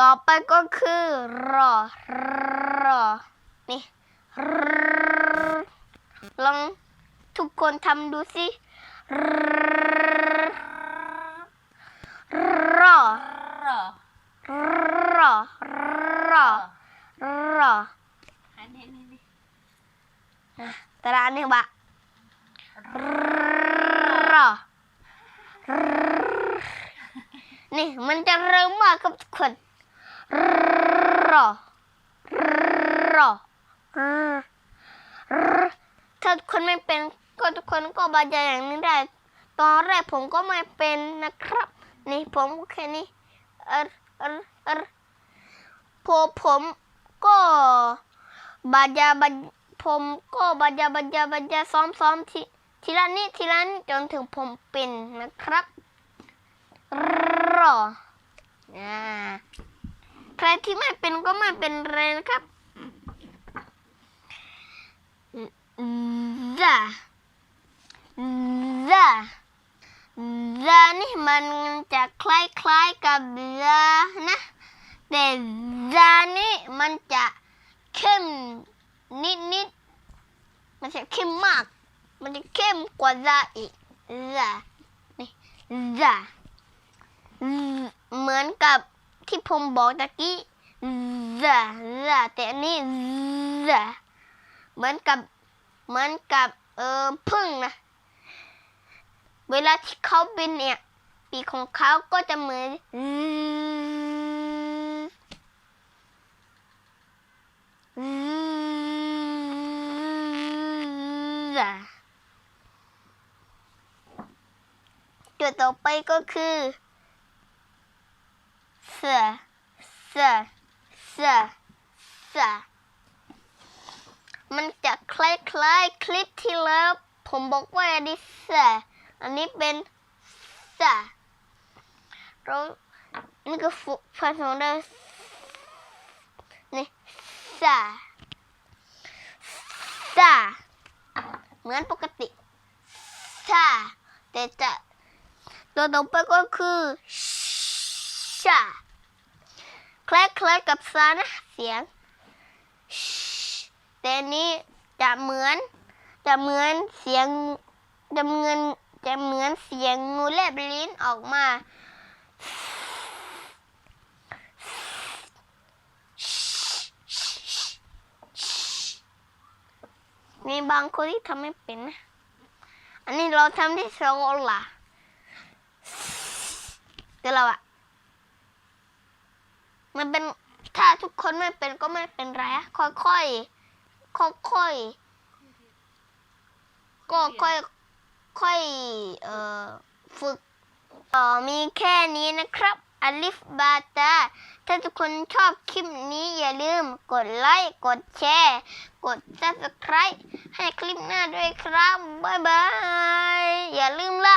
ต่อไปก็คือรอรอนี่ลองทุกคนทำดูสิรอรอรอรอรออันนี้นี่นี่แต่ละอันนี้บะรอนี่มันจะเร็วมากครับทุกคน รอรอถ้าทุกคนไม่เป็นก็ทุกคนก็บรรยายอย่างนี้ได้ ตอนแรกผมก็ไม่เป็นนะครับ นี่ผมก็แค่นี้เออเออเออพอผมก็บรรยายบรรผมก็บรรยายบรรยายบรรยายซ้อมซ้อมทีทีละนิดทีละนิดจนถึงผมเป็นนะครับรออ่า ใครที่ไม่เป็นก็ไม่เป็นไรนะครับ za za za นี่มันจะคล้ายๆกับ za นะ แต่ za นี่มันจะเข้มนิดๆ มันจะเข้มมาก มันจะเข้มกว่า za อีก za นี่ za เหมือนกับ ที่ผมบอกตะกี้ za za แต่อันนี้ z เหมือนกับเหมือนกับเออพึ่งนะ เวลาที่เขาบินเนี่ย ปีกของเขาก็จะเหมือนตัวต่อไปก็คือ เสือเสือเสือเสือมันจะคล้ายๆคลิปที่แล้วผมบอกว่าอันนี้เสอันนี้เป็นสะเรานี่ก็ฟุภาษาเรานี่สะสะเหมือนปกติสะแต่จะตัวต่อไปก็คือชะ คล้ายๆกับซานะเสียงแต่นนี้จะเหมือน จะเหมือนเสียงจะเหมือนจะเหมือนเสียงงูแลบลิ้นออกมา มีบางคนที่ทำไม่เป็นนะ อันนี้เราทำที่โซลาแต่เราอะ มันเป็นถ้าทุกคนไม่เป็นก็ไม่เป็นไรอะค่อยๆค่อยๆก็ค่อยค่อยเอ่อฝึกต่อมีแค่นี้นะครับอลิฟบาตา ถ้าทุกคนชอบคลิปนี้อย่าลืมกดไลค์ กดแชร์ กด subscribe ให้คลิปหน้าด้วยครับ บ๊ายบาย อย่าลืมละ